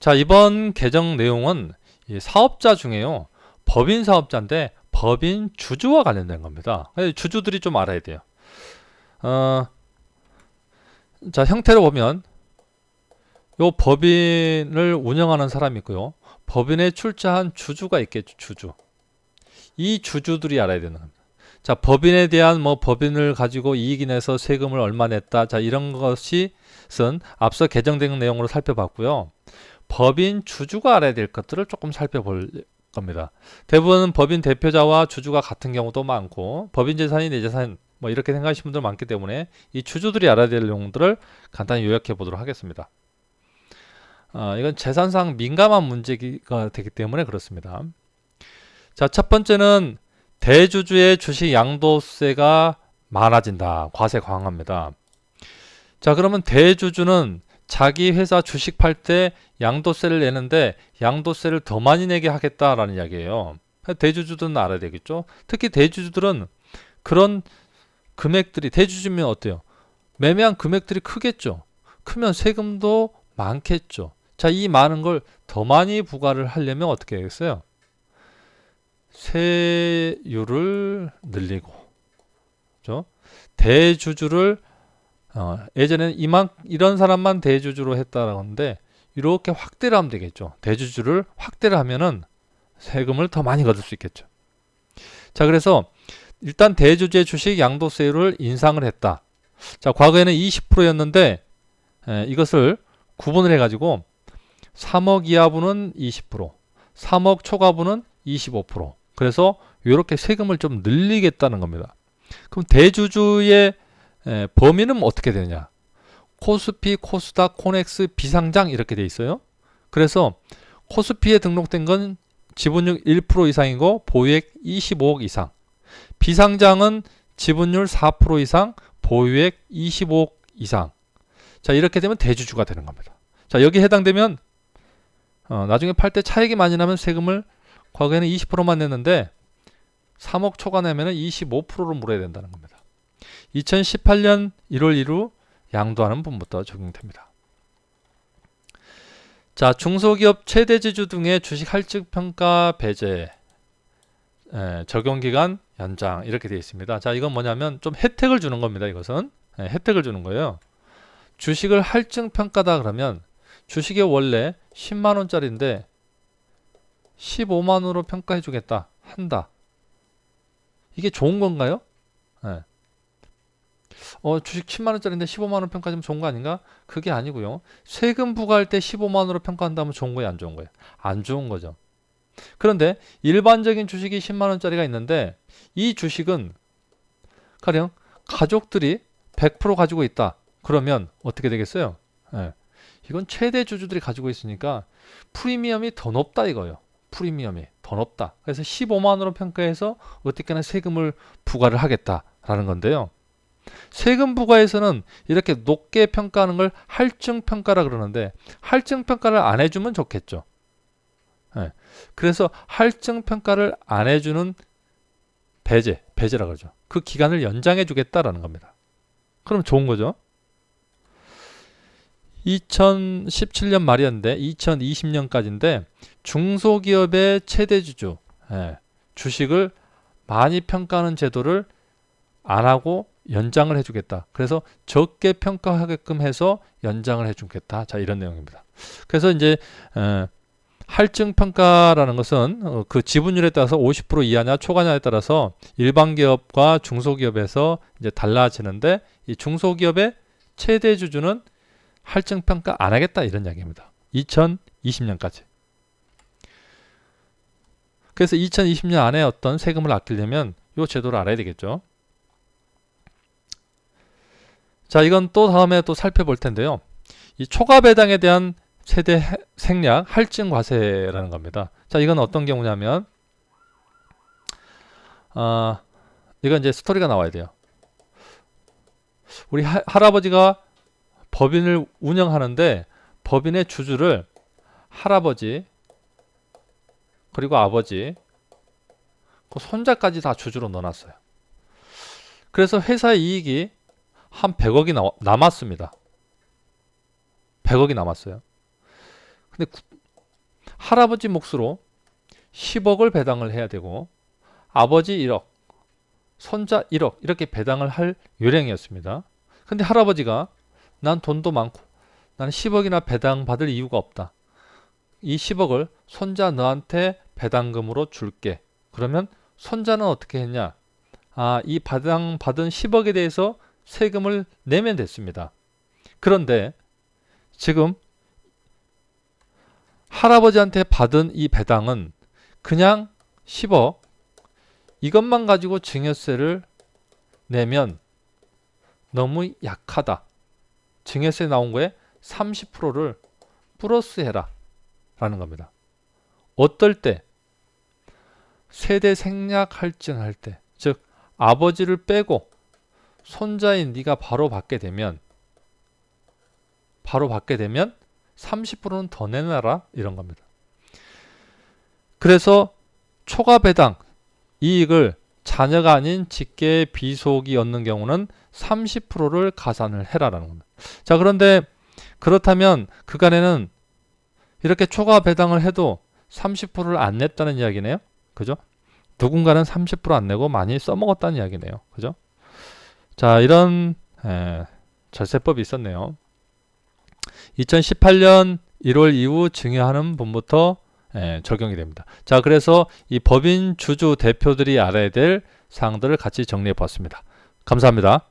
자, 이번 개정 내용은 이 사업자 중에요. 법인 사업자인데 법인 주주와 관련된 겁니다. 주주들이 좀 알아야 돼요. 어, 자, 형태로 보면 요 법인을 운영하는 사람이 있고요. 법인에 출자한 주주가 있겠죠, 주주. 이 주주들이 알아야 되는 겁니다. 자, 법인에 대한 뭐 법인을 가지고 이익이 내서 세금을 얼마 냈다. 자, 이런 것이 은 앞서 개정된 내용으로 살펴봤고요. 법인 주주가 알아야 될 것들을 조금 살펴볼 겁니다. 대부분 법인 대표자와 주주가 같은 경우도 많고 법인 재산이 내 재산 뭐 이렇게 생각하시는 분들 많기 때문에 이 주주들이 알아야 될 내용들을 간단히 요약해 보도록 하겠습니다. 어, 이건 재산상 민감한 문제가 되기 때문에 그렇습니다. 자, 첫 번째는 대주주의 주식 양도세가 많아진다. 과세 강화합니다. 자, 그러면 대주주는 자기 회사 주식 팔 때 양도세를 내는데 양도세를 더 많이 내게 하겠다라는 이야기예요. 대주주들은 알아야 되겠죠. 특히 대주주들은 그런 금액들이 대주주면 어때요? 매매한 금액들이 크겠죠. 크면 세금도 많겠죠. 자, 이 많은 걸 더 많이 부과를 하려면 어떻게 하겠어요? 세율을 늘리고, 그죠? 대주주를 어, 예전에는 이만 이런 사람만 대주주로 했다라고 하는데 이렇게 확대를 하면 되겠죠. 대주주를 확대를 하면은 세금을 더 많이 거둘 수 있겠죠. 자, 그래서 일단 대주주의 주식 양도세율을 인상을 했다. 자, 과거에는 20%였는데 에, 이것을 구분을 해가지고 3억 이하분은 20%, 3억 초과분은 25%. 그래서 이렇게 세금을 좀 늘리겠다는 겁니다. 그럼 대주주의 에, 범위는 어떻게 되느냐? 코스피, 코스닥, 코넥스, 비상장 이렇게 돼 있어요. 그래서 코스피에 등록된 건 지분율 1% 이상이고 보유액 25억 이상. 비상장은 지분율 4% 이상, 보유액 25억 이상. 자, 이렇게 되면 대주주가 되는 겁니다. 자, 여기 해당되면 어, 나중에 팔 때 차익이 많이 나면 세금을 과거에는 20%만 냈는데 3억 초과 내면은 25%로 물어야 된다는 겁니다. 2018년 1월 1일 양도하는 분부터 적용됩니다. 자, 중소기업 최대주주 등의 주식 할증 평가 배제 에, 적용 기간 연장 이렇게 되어 있습니다. 자, 이건 뭐냐면 좀 혜택을 주는 겁니다. 이것은 에, 혜택을 주는 거예요. 주식을 할증 평가다 그러면 주식이 원래 10만 원짜리인데 15만 원으로 평가해 주겠다 한다. 이게 좋은 건가요? 네. 어, 주식 10만 원짜리인데 15만 원 평가하면 좋은 거 아닌가? 그게 아니고요. 세금 부과할 때 15만 원으로 평가한다면 좋은 거예요, 안 좋은 거예요? 안 좋은 거죠. 그런데 일반적인 주식이 10만 원짜리가 있는데 이 주식은 가령 가족들이 100% 가지고 있다. 그러면 어떻게 되겠어요? 네. 이건 최대 주주들이 가지고 있으니까 프리미엄이 더 높다 이거예요. 프리미엄이 더 높다. 그래서 15만 원으로 평가해서 어떻게나 세금을 부과를 하겠다라는 건데요. 세금 부과에서는 이렇게 높게 평가하는 걸 할증 평가라 그러는데 할증 평가를 안 해주면 좋겠죠. 네. 그래서 할증 평가를 안 해주는 배제, 배제라 그러죠. 그 기간을 연장해 주겠다라는 겁니다. 그럼 좋은 거죠. 2017년 말이었는데 2020년까지인데 중소기업의 최대 주주 예, 주식을 많이 평가하는 제도를 안 하고 연장을 해주겠다. 그래서 적게 평가하게끔 해서 연장을 해주겠다. 자 이런 내용입니다. 그래서 이제 에, 할증 평가라는 것은 어, 그 지분율에 따라서 50% 이하냐 초과냐에 따라서 일반 기업과 중소기업에서 이제 달라지는데 이 중소기업의 최대 주주는 할증 평가 안 하겠다 이런 이야기입니다. 2020년까지. 그래서 2020년 안에 어떤 세금을 아끼려면 이 제도를 알아야 되겠죠. 자, 이건 또 다음에 또 살펴볼 텐데요. 이 초과 배당에 대한 세대 생략 할증 과세라는 겁니다. 자, 이건 어떤 경우냐면 아, 이건 이제 스토리가 나와야 돼요. 우리 하, 할아버지가 법인을 운영하는데 법인의 주주를 할아버지 그리고 아버지 그 손자까지 다 주주로 넣어놨어요. 그래서 회사의 이익이 한 100억이 나, 남았습니다. 100억이 남았어요. 근데 할아버지 몫으로 10억을 배당을 해야 되고 아버지 1억, 손자 1억 이렇게 배당을 할 요령이었습니다. 근데 할아버지가 난 돈도 많고 나는 10억이나 배당 받을 이유가 없다. 이 10억을 손자 너한테 배당금으로 줄게. 그러면 손자는 어떻게 했냐? 아, 이 배당 받은 10억에 대해서 세금을 내면 됐습니다. 그런데 지금 할아버지한테 받은 이 배당은 그냥 10억 이것만 가지고 증여세를 내면 너무 약하다. 증여세 나온 거에 30%를 플러스 해라. 라는 겁니다. 어떨 때 세대 생략 할증할 때, 즉 아버지를 빼고 손자인 네가 바로 받게 되면 바로 받게 되면 30%는 더 내놔라 이런 겁니다. 그래서 초과 배당 이익을 자녀가 아닌 직계 비속이 얻는 경우는 30%를 가산을 해라라는 겁니다. 자, 그런데 그렇다면 그간에는 이렇게 초과 배당을 해도 30%를 안 냈다는 이야기네요. 그죠? 누군가는 30%안 내고 많이 써먹었다는 이야기네요. 그죠? 자, 이런 에, 절세법이 있었네요. 2018년 1월 이후 증여하는 분부터 예, 적용이 됩니다. 자, 그래서 이 법인 주주 대표들이 알아야 될 사항들을 같이 정리해 보았습니다. 감사합니다.